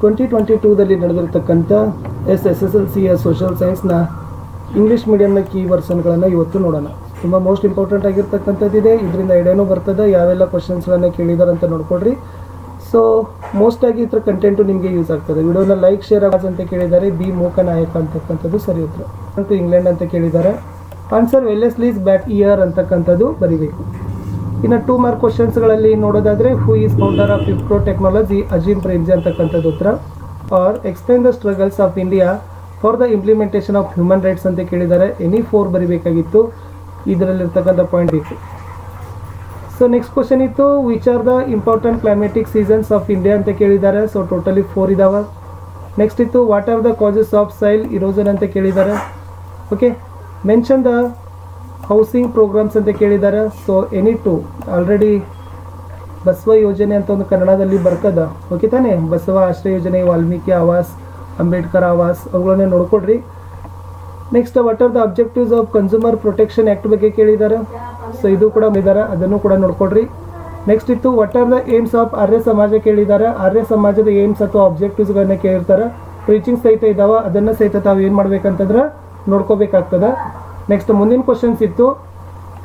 Twenty twenty ಟೂದಲ್ಲಿ ನಡೆದಿರ್ತಕ್ಕಂಥ S S S L ಸಿಯ ಸೋಷಿಯಲ್ ಸೈನ್ಸ್ನ ಇಂಗ್ಲೀಷ್ ಮೀಡಿಯಮ್ನ ಕೀ ವರ್ಸನ್ಗಳನ್ನು ಇವತ್ತು ನೋಡೋಣ. ತುಂಬ ಮೋಸ್ಟ್ ಇಂಪಾರ್ಟೆಂಟ್ ಆಗಿರ್ತಕ್ಕಂಥದ್ದಿದೆ ಇದರಿಂದ ಐಡಿಯಾನು ಬರ್ತದೆ. ಯಾವೆಲ್ಲ ಕ್ವಶನ್ಸ್ಗಳನ್ನು ಕೇಳಿದಾರೆ ಅಂತ ನೋಡ್ಕೊಡ್ರಿ ಸೊ ಮೋಸ್ಟಾಗಿ ಥರ ಕಂಟೆಂಟು ನಿಮಗೆ ಯೂಸ್ ಆಗ್ತದೆ. ವಿಡಿಯೋನ ಲೈಕ್ ಶೇರ್ ಆಗ ಅಂತ ಕೇಳಿದ್ದಾರೆ ಬಿ ಮೂಕ ನಾಯಕ ಅಂತಕ್ಕಂಥದ್ದು ಸರಿ ಉತ್ತರ. ಇಂಗ್ಲೆಂಡ್ ಅಂತ ಕೇಳಿದ್ದಾರೆ ಆನ್ಸರ್ ವೆಲ್ಲೆಸ್ಲೀಸ್ ಬ್ಯಾಟ್ ಇಯರ್ ಅಂತಕ್ಕಂಥದ್ದು ಬರಿಬೇಕು. ಇನ್ನು ಟೂ ಮಾರ್ಕ್ ಕ್ವಶನ್ಸ್ಗಳಲ್ಲಿ ನೋಡೋದಾದರೆ who is founder of Wipro technology Azim Premji ಅಂತಕ್ಕಂಥದ್ದು ಉತ್ತರ. Are explain the struggles of India for the implementation of human rights ಅಂತ ಕೇಳಿದ್ದಾರೆ. ಎನಿ ಫೋರ್ ಬರಿಬೇಕಾಗಿತ್ತು. ಇದರಲ್ಲಿರ್ತಕ್ಕಂಥ ಪಾಯಿಂಟ್ ಇತ್ತು. ಸೊ ನೆಕ್ಸ್ಟ್ ಕ್ವಶನ್ ಇತ್ತು which are the important climatic seasons of India ಅಂತ ಕೇಳಿದ್ದಾರೆ. ಸೊ ಟೋಟಲಿ ಫೋರ್ ಇದಾವೆ. ನೆಕ್ಸ್ಟ್ ಇತ್ತು what are the causes of soil erosion ಅಂತ ಕೇಳಿದ್ದಾರೆ. Okay mention the housing programmes ಅಂತ ಕೇಳಿದ್ದಾರೆ so any two already Basava ಯೋಜನೆ ಅಂತ ಒಂದು ಕನ್ನಡದಲ್ಲಿ ಬರ್ತದ. ಓಕೆ ತಾನೇ? ಬಸವ ಆಶ್ರಯ ಯೋಜನೆ, ವಾಲ್ಮೀಕಿ ಆವಾಸ್, ಅಂಬೇಡ್ಕರ್ ಆವಾಸ್, ಅವುಗಳನ್ನೇ ನೋಡ್ಕೊಡ್ರಿ next what are the objectives of consumer protection act ಬಗ್ಗೆ ಕೇಳಿದ್ದಾರೆ ಸೊ ಇದು ಕೂಡ ಇದ್ದಾರೆ ಅದನ್ನು ಕೂಡ ನೋಡ್ಕೊಡ್ರಿ ನೆಕ್ಸ್ಟ್ ಇತ್ತು what are the aims of Arya Samaj ಕೇಳಿದ್ದಾರೆ ಆರ್ಯ ಸಮಾಜದ ಏಮ್ಸ್ ಅಥವಾ ಅಬ್ಜೆಕ್ಟಿವ್ಸ್ಗಳನ್ನ ಕೇಳಿರ್ತಾರೆ. ಟೀಚಿಂಗ್ ಸಹಿತ ಇದ್ದಾವೆ ಅದನ್ನು ಸಹಿತ ತಾವು ಏನು ಮಾಡ್ಬೇಕಂತಂದ್ರೆ ನೋಡ್ಕೋಬೇಕಾಗ್ತದೆ. ನೆಕ್ಸ್ಟ್ ಮುಂದಿನ ಕ್ವಶನ್ಸ್ ಇತ್ತು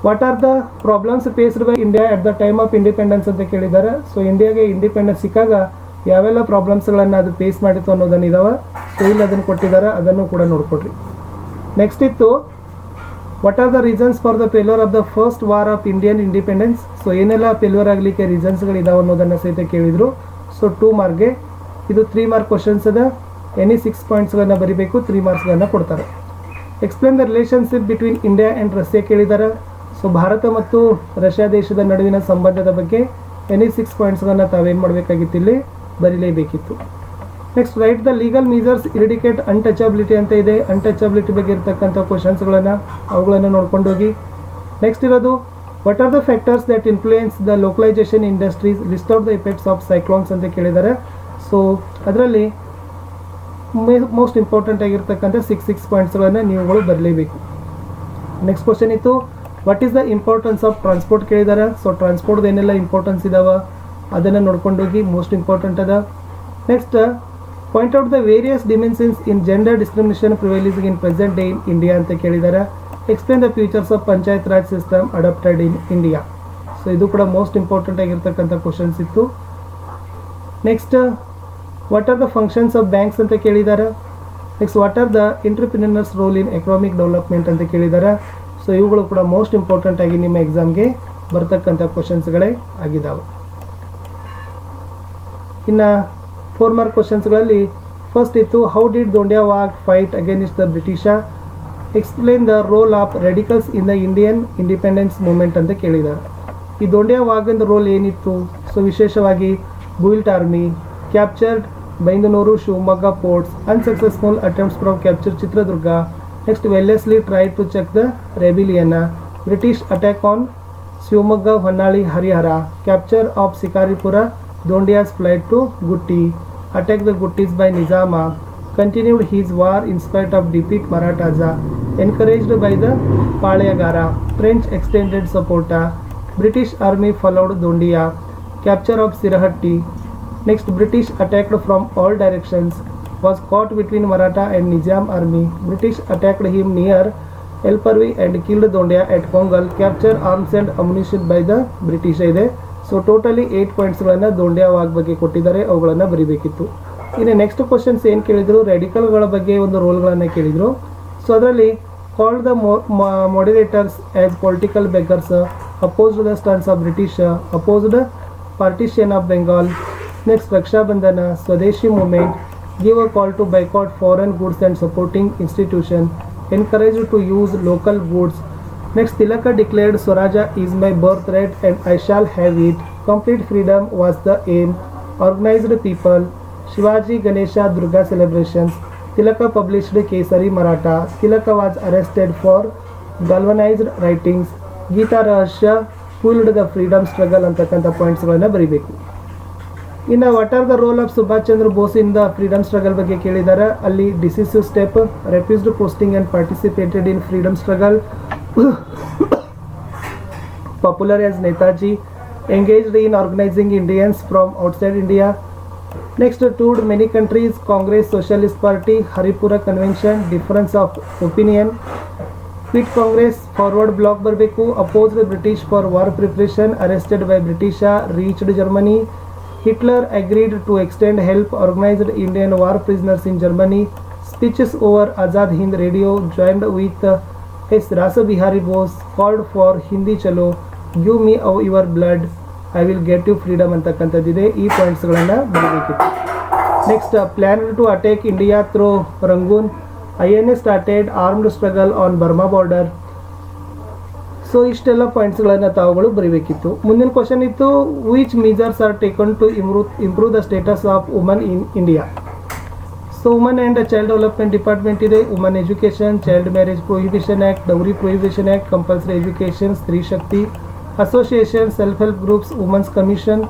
what are the problems faced by India at the time of independence ಅಂತ ಕೇಳಿದ್ದಾರೆ. ಸೊ ಇಂಡಿಯಾಗೆ ಇಂಡಿಪೆಂಡೆನ್ಸ್ ಸಿಕ್ಕಾಗ ಯಾವೆಲ್ಲ ಪ್ರಾಬ್ಲಮ್ಸ್ಗಳನ್ನು ಅದು ಫೇಸ್ ಮಾಡಿತ್ತು ಅನ್ನೋದನ್ನು ಇದಾವೆ. ಸೊ ಇಲ್ಲಿ ಅದನ್ನು ಕೊಟ್ಟಿದ್ದಾರೆ, ಅದನ್ನು ಕೂಡ ನೋಡ್ಕೊಡ್ರಿ. ನೆಕ್ಸ್ಟ್ ಇತ್ತು what are the reasons for the failure of the first war of Indian independence so ಏನೆಲ್ಲ ಫೇಲ್ಯೂರ್ ಆಗಲಿಕ್ಕೆ ರೀಸನ್ಸ್ಗಳು ಇದಾವೆ ಅನ್ನೋದನ್ನು ಸಹಿತ ಕೇಳಿದರು. ಸೊ ಟೂ ಮಾರ್ಕ್ಗೆ ಇದು ತ್ರೀ ಮಾರ್ಕ್ ಕ್ವಶನ್ಸ್ ಅದ. ಎನಿ ಸಿಕ್ಸ್ ಪಾಯಿಂಟ್ಸ್ಗಳನ್ನ ಬರಿಬೇಕು ತ್ರೀ ಮಾರ್ಕ್ಸ್ಗಳನ್ನ ಕೊಡ್ತಾರೆ. Explain the relationship between India and Russia ಕೇಳಿದ್ದಾರೆ ಸೊ ಭಾರತ ಮತ್ತು ರಷ್ಯಾ ದೇಶದ ನಡುವಿನ ಸಂಬಂಧದ ಬಗ್ಗೆ ಎನಿ ಸಿಕ್ಸ್ ಪಾಯಿಂಟ್ಸ್ಗಳನ್ನು ತಾವೇನು ಮಾಡಬೇಕಾಗಿತ್ತು ಇಲ್ಲಿ? ಬರೀಲೇಬೇಕಿತ್ತು. Next write the legal measures eradicate untouchability ಅಂತ ಇದೆ. ಅನ್ಟಚಬಿಲಿಟಿ ಬಗ್ಗೆ ಇರ್ತಕ್ಕಂಥ ಕ್ವಶನ್ಸ್ಗಳನ್ನು ಅವುಗಳನ್ನು ನೋಡ್ಕೊಂಡು ಹೋಗಿ. ನೆಕ್ಸ್ಟ್ ಇರೋದು what are the factors that influence the localisation industries list of the effects of cyclones ಅಂತ ಕೇಳಿದ್ದಾರೆ ಸೊ ಅದರಲ್ಲಿ ಮೋಸ್ಟ್ ಇಂಪಾರ್ಟೆಂಟ್ ಆಗಿರ್ತಕ್ಕಂಥ ಸಿಕ್ಸ್ ಸಿಕ್ಸ್ ಪಾಯಿಂಟ್ಸ್ಗಳನ್ನು ನೀವುಗಳು ಬರಲೇಬೇಕು. ನೆಕ್ಸ್ಟ್ ಕ್ವಶನ್ ಇತ್ತು what is the importance of transport ಕೇಳಿದ್ದಾರೆ ಸೊ ಟ್ರಾನ್ಸ್ಪೋರ್ಟ್ದು ಏನೆಲ್ಲ ಇಂಪಾರ್ಟೆನ್ಸ್ ಇದಾವೆ. ಅದನ್ನು ನೋಡ್ಕೊಂಡೋಗಿ ಮೋಸ್ಟ್ ಇಂಪಾರ್ಟೆಂಟ್ ಅದ. Next point out the various dimensions in gender discrimination prevailing in present day in India ಅಂತ ಕೇಳಿದ್ದಾರೆ explain the features of panchayat raj system adopted in India so ಇದು ಕೂಡ ಮೋಸ್ಟ್ ಇಂಪಾರ್ಟೆಂಟ್ ಆಗಿರ್ತಕ್ಕಂಥ questions ಇತ್ತು. Next what are the functions of banks ಅಂತ ಕೇಳಿದ್ದಾರೆ next what are the entrepreneurs role in economic development ಅಂತ ಕೇಳಿದ್ದಾರೆ ಸೊ ಇವುಗಳು ಕೂಡ ಮೋಸ್ಟ್ ಇಂಪಾರ್ಟೆಂಟ್ ಆಗಿ ನಿಮ್ಮ ಎಕ್ಸಾಮ್ಗೆ ಬರ್ತಕ್ಕಂಥ ಕ್ವಶನ್ಸ್ಗಳೇ ಆಗಿದ್ದಾವೆ ಇನ್ನು ಫೋರ್ ಮಾರ್ಕ್ ಕ್ವಶನ್ಸ್ಗಳಲ್ಲಿ ಫಸ್ಟ್ ಇತ್ತು how did Dhondiya Wagh fight against the British explain the role of radicals in the Indian independence movement ಅಂತ ಕೇಳಿದ್ದಾರೆ ಈ ದೊಂಡ್ಯಾ ವಾಗಂದ ರೋಲ್ ಏನಿತ್ತು? ಸೊ ವಿಶೇಷವಾಗಿ built army captured Bengaluru Shumaga ports. Unsuccessful attempts from captured Chitradurga. Next, Wellesley tried to check the rebellion. British attack on Shumaga, Vanali, Harihara. Capture of Sikaripura. Dondia's flight to Gutti. Attack the Guttis by Nizama. Continued his war in spite of defeat Marathas. Encouraged by the Palayagara. French extended support. British army followed Dondia. Capture of Sirahatti. Next British attacked from all directions, was caught between Maratha and Nizam army, British attacked him near Elparvi and killed Dondia at Kongal, captured arms and ammunition by the British ಇದೆ so totally eight ಪಾಯಿಂಟ್ಸ್ಗಳನ್ನು ದೊಂಡ್ಯಾವಾಗ ಬಗ್ಗೆ ಕೊಟ್ಟಿದ್ದಾರೆ ಅವುಗಳನ್ನು ಬರೀಬೇಕಿತ್ತು ಇನ್ನು next questions ಏನು ಕೇಳಿದರು ರೆಡಿಕಲ್ಗಳ ಬಗ್ಗೆ ಒಂದು ರೋಲ್ಗಳನ್ನು ಕೇಳಿದರು ಸೊ ಅದರಲ್ಲಿ called the moderators as political beggars opposed the stance of British opposed partition of Bengal Next Raksha Bandhan Swadeshi movement give a call to boycott foreign goods and supporting institution encourage to use local goods Next, Tilaka declared Swaraja is my birthright and I shall have it. Complete freedom was the aim. Organized people. Shivaji Ganesha Durga celebrations. Tilaka published Kesari Maratha. Tilaka was arrested for galvanized writings. Gita Rahasya fulled the freedom struggle ಅಂತಕ್ಕಂಥ ಪಾಯಿಂಟ್ಸ್ಗಳನ್ನ ಬರೀಬೇಕು ಇನ್ನು what are the role of Subhash Chandra Bose in the freedom struggle ಬಗ್ಗೆ ಕೇಳಿದ್ದಾರೆ ಅಲ್ಲಿ decisive step refused posting and participated in freedom struggle popular as Netaji engaged in organising Indians from outside India next toured many countries Congress Socialist Party Haripura convention difference of opinion quit Congress Forward Bloc ಬರಬೇಕು. Opposed British for war preparation arrested by British reached Germany Hitler agreed to extend help organized Indian war prisoners in Germany. Speeches over Azad Hind radio joined with S Rasa Bose Bose for Hindi ಚಲೋ Chalo, Give of your blood I will get you freedom ಅಂತಕ್ಕಂಥದ್ದಿದೆ ಈ ಪಾಯಿಂಟ್ಸ್ಗಳನ್ನು ಬರಬೇಕಿತ್ತು next plan to attack India through Rangoon I N A started armed struggle on Burma border so ಇಷ್ಟೆಲ್ಲ ಪಾಯಿಂಟ್ಸ್ಗಳನ್ನು ತಾವುಗಳು ಬರೀಬೇಕಿತ್ತು. ಮುಂದಿನ ಕ್ವಶನ್ ಇತ್ತು which measures are taken to improve improve the status of woman in India so woman and child development department ಇದೆ. Woman education child marriage prohibition act dowry prohibition act compulsory education Stree Shakti association self help groups women's commission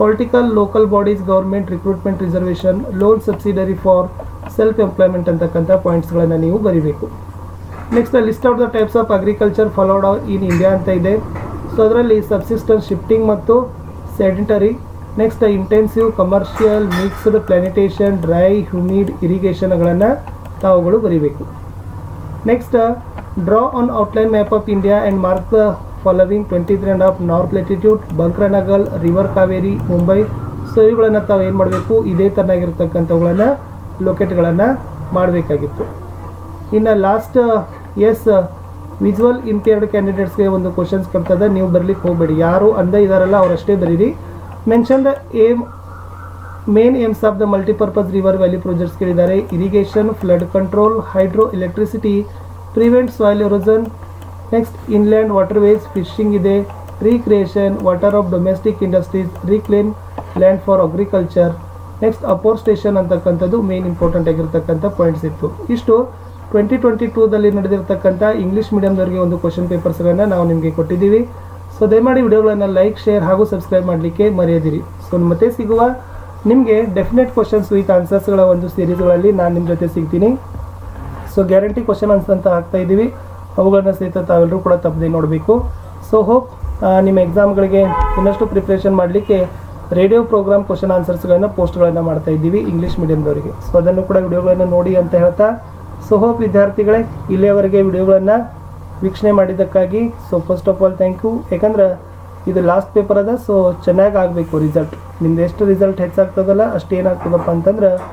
political local bodies government recruitment reservation loan subsidiary for self employment ಅಂತಕ್ಕಂಥ ಪಾಯಿಂಟ್ಸ್ಗಳನ್ನು ನೀವು ಬರೀಬೇಕು. Next list out the types of agriculture followed in India ಅಂತ ಇದೆ. So ಅದರಲ್ಲಿ subsistence shifting ಮತ್ತು sedentary next intensive commercial mixed plantation dry humid ಇರಿಗೇಷನ್ಗಳನ್ನು ತಾವುಗಳು ಬರೀಬೇಕು. Next draw on outline map of India and mark the following twenty three and of north latitude ಬಂಕ್ರನಗಲ್ river Kaveri Mumbai so ಇವುಗಳನ್ನು ತಾವು ಏನು ಮಾಡಬೇಕು? ಇದೇ ಥರನಾಗಿರ್ತಕ್ಕಂಥವುಗಳನ್ನು ಲೊಕೇಟ್ಗಳನ್ನು ಮಾಡಬೇಕಾಗಿತ್ತು. ಇನ್ನು ಲಾಸ್ಟ್ ಎಸ್ ವಿಜುವಲ್ ಇಂಪೇರ್ಡ್ ಕ್ಯಾಂಡಿಡೇಟ್ಸ್ಗೆ ಒಂದು ಕ್ವಶನ್ಸ್ ಕೊಡ್ತದೆ ನೀವು ಬರ್ಲಿಕ್ಕೆ ಹೋಗಬೇಡಿ. ಯಾರು ಅಂದ ಇದಾರಲ್ಲ, ಅವರಷ್ಟೇ ಬರೀರಿ. Mention the aim main aims of the multipurpose river valley projects ಕೇಳಿದ್ದಾರೆ. Irrigation flood control hydro electricity prevent soil erosion next inland waterways fishing ಇದೆ. Recreation water of domestic industries reclaim land for agriculture next power station ಅಂತಕ್ಕಂಥದ್ದು main important ಆಗಿರ್ತಕ್ಕಂಥ points ಇತ್ತು. ಇಷ್ಟು. Twenty twenty ಟೂದಲ್ಲಿ ನಡೆದಿರ್ತಕ್ಕಂಥ English ಮೀಡಿಯಮ್ದವರಿಗೆ ಒಂದು question ಪೇಪರ್ಸ್ಗಳನ್ನು ನಾವು ನಿಮಗೆ ಕೊಟ್ಟಿದ್ದೀವಿ. ಸೊ ದಯಮಾಡಿ ವಿಡಿಯೋಗಳನ್ನು ಲೈಕ್ ಶೇರ್ ಹಾಗೂ ಸಬ್ಸ್ಕ್ರೈಬ್ ಮಾಡಲಿಕ್ಕೆ ಮರೆಯದಿರಿ. ಸೊ ಮತ್ತೆ ಸಿಗುವ ನಿಮಗೆ ಡೆಫಿನೆಟ್ ಕ್ವಶನ್ಸ್ ವಿತ್ ಆನ್ಸರ್ಸ್ಗಳ ಒಂದು ಸೀರೀಸ್ಗಳಲ್ಲಿ ನಾನು ನಿಮ್ಮ ಜೊತೆ ಸಿಗ್ತೀನಿ. ಸೊ ಗ್ಯಾರಂಟಿ ಕ್ವಶನ್ ಆನ್ಸರ್ ಅಂತ ಹಾಕ್ತಾ ಇದ್ದೀವಿ. ಅವುಗಳನ್ನ ಸಹಿತ ತಾವೆಲ್ಲರೂ ಕೂಡ ತಪ್ಪದೆ ನೋಡಬೇಕು. ಸೊ ಹೋಪ್ ನಿಮ್ಮ ಎಕ್ಸಾಮ್ಗಳಿಗೆ ಇನ್ನಷ್ಟು ಪ್ರಿಪ್ರೇಷನ್ ಮಾಡಲಿಕ್ಕೆ ರೇಡಿಯೋ ಪ್ರೋಗ್ರಾಮ್ ಕ್ವಶನ್ ಆನ್ಸರ್ಸ್ಗಳನ್ನು ಪೋಸ್ಟ್ಗಳನ್ನು ಮಾಡ್ತಾ ಇದ್ದೀವಿ ಇಂಗ್ಲೀಷ್ ಮೀಡಿಯಮ್ದವರಿಗೆ ಸೊ ಅದನ್ನು ಕೂಡ ವಿಡಿಯೋಗಳನ್ನು ನೋಡಿ ಅಂತ ಹೇಳ್ತಾ ಸೊ ಹೋಪ್ ವಿದ್ಯಾರ್ಥಿಗಳೇ, ಇಲ್ಲಿಯವರೆಗೆ ವಿಡಿಯೋಗಳನ್ನು ವೀಕ್ಷಣೆ ಮಾಡಿದ್ದಕ್ಕಾಗಿ so first of all thank you ಯಾಕಂದ್ರೆ, ಇದು ಲಾಸ್ಟ್ ಪೇಪರ್ ಅದ ಸೊ ಚೆನ್ನಾಗಿ ಆಗಬೇಕು ರಿಸಲ್ಟ್ ನಿಮ್ದು ಎಷ್ಟು ರಿಸಲ್ಟ್ ಹೆಚ್ಚಾಗ್ತದಲ್ಲ, ಅಷ್ಟು ಏನಾಗ್ತದಪ್ಪ ಅಂತಂದ್ರೆ